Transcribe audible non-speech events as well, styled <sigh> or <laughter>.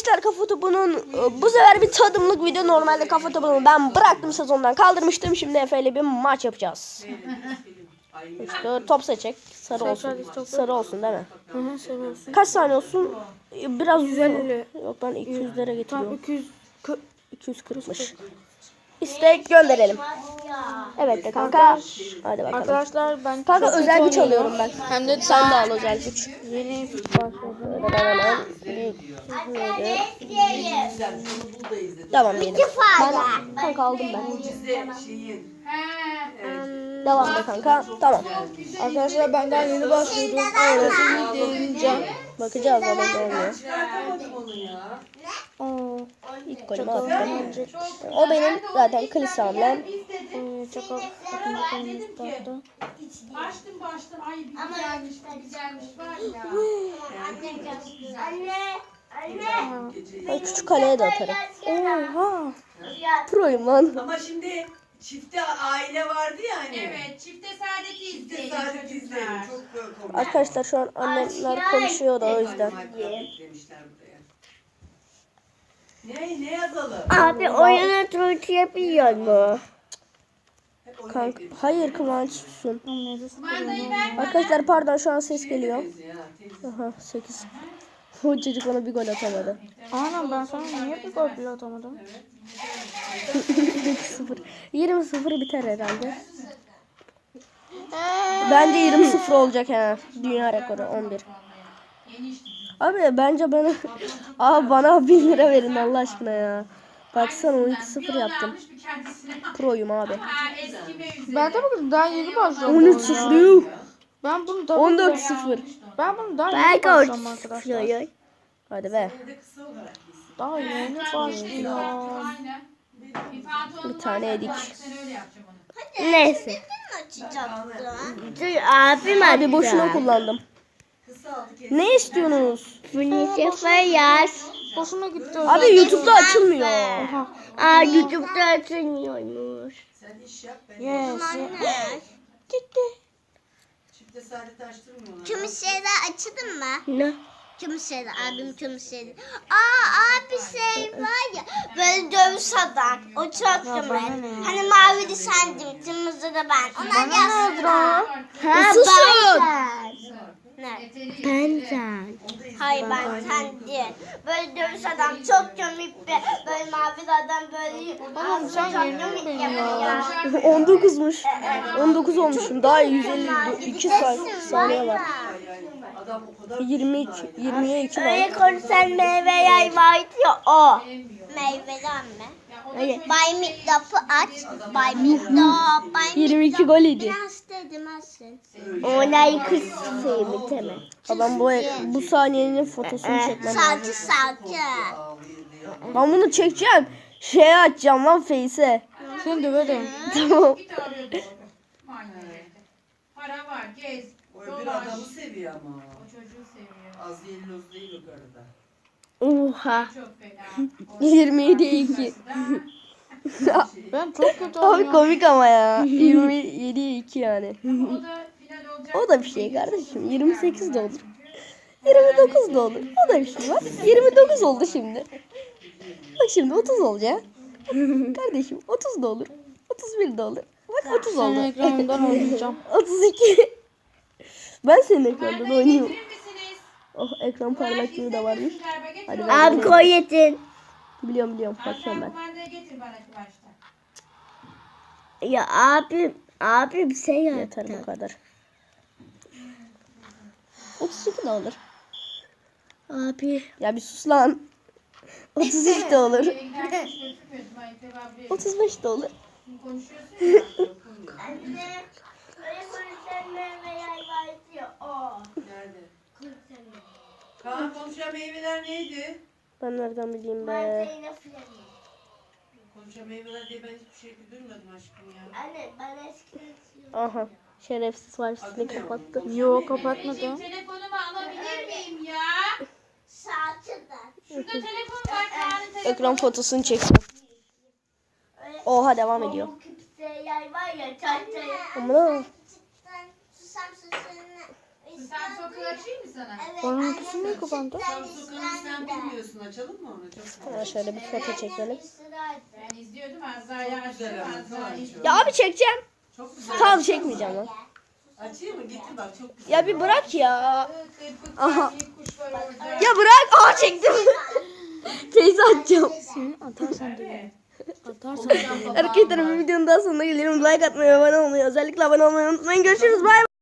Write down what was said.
Arkadaşlar kafa topunun e, bu sefer bir tadımlık video. Normalde kafa topunu ben bıraktım sezondan kaldırmıştım. Şimdi Efe ile bir maç yapacağız. İşte top seçecek. Sarı olsun. Sarı olsun değil mi? Hı hı sen olsun. Kaç saniye olsun? E, Biraz 150. Yok ben 200'lere Tam getiriyorum. 200 kı- 240'mış. İstek gönderelim. Evet de kanka. Hadi bakalım. Arkadaşlar ben Kanka özel güç alıyorum ben. Hem de Sen de al özel güç. yeni başladım. Ben hemen Devam edelim. Ben kanka aldım ben. Devam da kanka. Tamam. Arkadaşlar ben daha yeni başladım. Öğretimi deneyeceğim. Bakacağız ama ne oluyor. Aa, İlk golümü attım. O benim zaten klis hamlem. Ee, çakal. ikinci konumuz tahta. Açtım baştan ay bir güzelmiş bir güzelmiş var ya. Anne, anne. Ben küçük kaleye de atarım. Oha. Proyum lan. Ama şimdi çifte aile vardı ya hani. Evet çifte saadeti izleyelim Saadet çocuklar. izleyelim. Çok komik. Arkadaşlar şu an annemler konuşuyor da o yüzden. Ne ne yazalım? Abi oyunu tut yapıyor mu? Eklemiş. hayır Kıvanç susun. Arkadaşlar pardon şu an ses geliyor. Teyze. Aha 8. <laughs> O çocuk bana bir gol atamadı. Anam ben sana niye bir gol bile atamadım? <laughs> 0. 20-0 biter herhalde. Bence 20-0 olacak ha. Dünya rekoru 11. Abi bence bana Aa bana 1000 lira verin Allah aşkına ya. Baksana 12-0 yaptım. Proyum abi. Ben de bakın daha yeni başladım. 13-0 yuh. Ben bunu da 14-0. Ben bunu daha yeni başladım arkadaşlar. Hadi be. Daha yeni başlıyorum. Aynen. Bir tane varsa edik. Sen öyle yapacaksın onu. Neyse. Abim Abi boşuna kullandım. Ne istiyorsunuz? Bunu sefer yaz. Hoşuma gitti. Abi YouTube'da açılmıyor. Aa YouTube'da açılmıyormuş. Sen iş yap ben. Yes. <gasps> Gitti. Çifte saadet açtırmıyorlar. Tüm şeyler açıldı mı? Ne? Tüm şeyler, abim tüm şeyler. Aa abi şey var ya, böyle dövüş adam. O çok cömert. Hani mavili sendim, kırmızı da ben. Onlar gelsin. Ha Susun. ben Ne? Ben sen. Hayır ben sen değil. Böyle dövüş adam çok cömert bir, böyle mavili adam böyle. Oğlum sen çok mi yapıyor. 19'muş. 19 olmuşum. Daha 152 sa- saniye var. Ay, ay, Adam o kadar 22 20'ye 2 Öyle var. konuşan meyve yay vardı ya o. Meyveden mi? Öyle. Bay Mitlap'ı aç. Bay Mitlap, Bay 22 gol idi. Biraz dedim aslında. Onay kız sevimi temel. Ben bu bu saniyenin fotosunu çekmem lazım. Salça salça. Ben bunu çekeceğim. Şeye açacağım lan Face'e. Seni döverim. Tamam. Para var gez. O Dolaş. adamı seviyor ama. O çocuğu seviyor. Az yelloz değil o karıda. Oha. Çok fena. 27'ye 2. Ben çok kötü Abi oynuyorum. komik ama ya. 27'ye 2 yani. O da final olacak. O da bir şey kardeşim. 28 de olur. 29 da olur. O da bir şey var. 29 oldu şimdi. Bak şimdi 30 olacak. Kardeşim 30 da olur. 31 de olur. Bak 30 Senin oldu. ekranından <laughs> oynayacağım. 32. Ben senin ekranında da oynayayım. Oh ekran parlaklığı da varmış. Hadi ben Abi koy yetin. Biliyorum biliyorum. Sen Bakıyorum ben. kumandayı getir bana başta. Ya abim, abim şey Yeter bu yaptı. kadar. 32 de olur. Abi. Ya bir sus lan. 33 de olur. Yere giderken hiç götürmüyorsun. Ben ilk defa buraya 35 de olur. konuşuyorsun ya. Anne, <laughs> öyle konuşan meyve yay vardı ya o. Nerede? Meyveler neydi? Ben nereden bileyim be. Fleming. Konuşan meyveler diye ben hiçbir şey duymadım aşkım ya. Anne ben eskiden Aha. Şerefsiz var sesini kapattı. Yo kapatmadım. Telefonumu alabilir miyim ya? salçadan. Şurada telefon var. Kaan'ın telefonu. Ekran fotosunu çeksin. Oha devam ediyor. Yay var ya çantaya. Susam Sen sokağı açayım mı sana? Onun ikisi niye kapandı? Sokağını sen bilmiyorsun. Açalım mı onu? Çok güzel. Ha, şöyle bir foto çekelim. Ben izliyordum Azra'yı açtım. Azra'yı Ya abi çekeceğim. Çok güzel. Tamam çekmeyeceğim lan. Açayım mı? Getir bak çok güzel. Ya bir bırak ya. Aha. Bir kuş var orada. Ya bırak. Aa çektim. <laughs> Teyze atacağım. Atarsan diye. Atarsan. Arkadaşlar bu videonun daha sonuna geliyorum. Like atmayı, abone olmayı, özellikle abone olmayı unutmayın. Görüşürüz. Bay bay.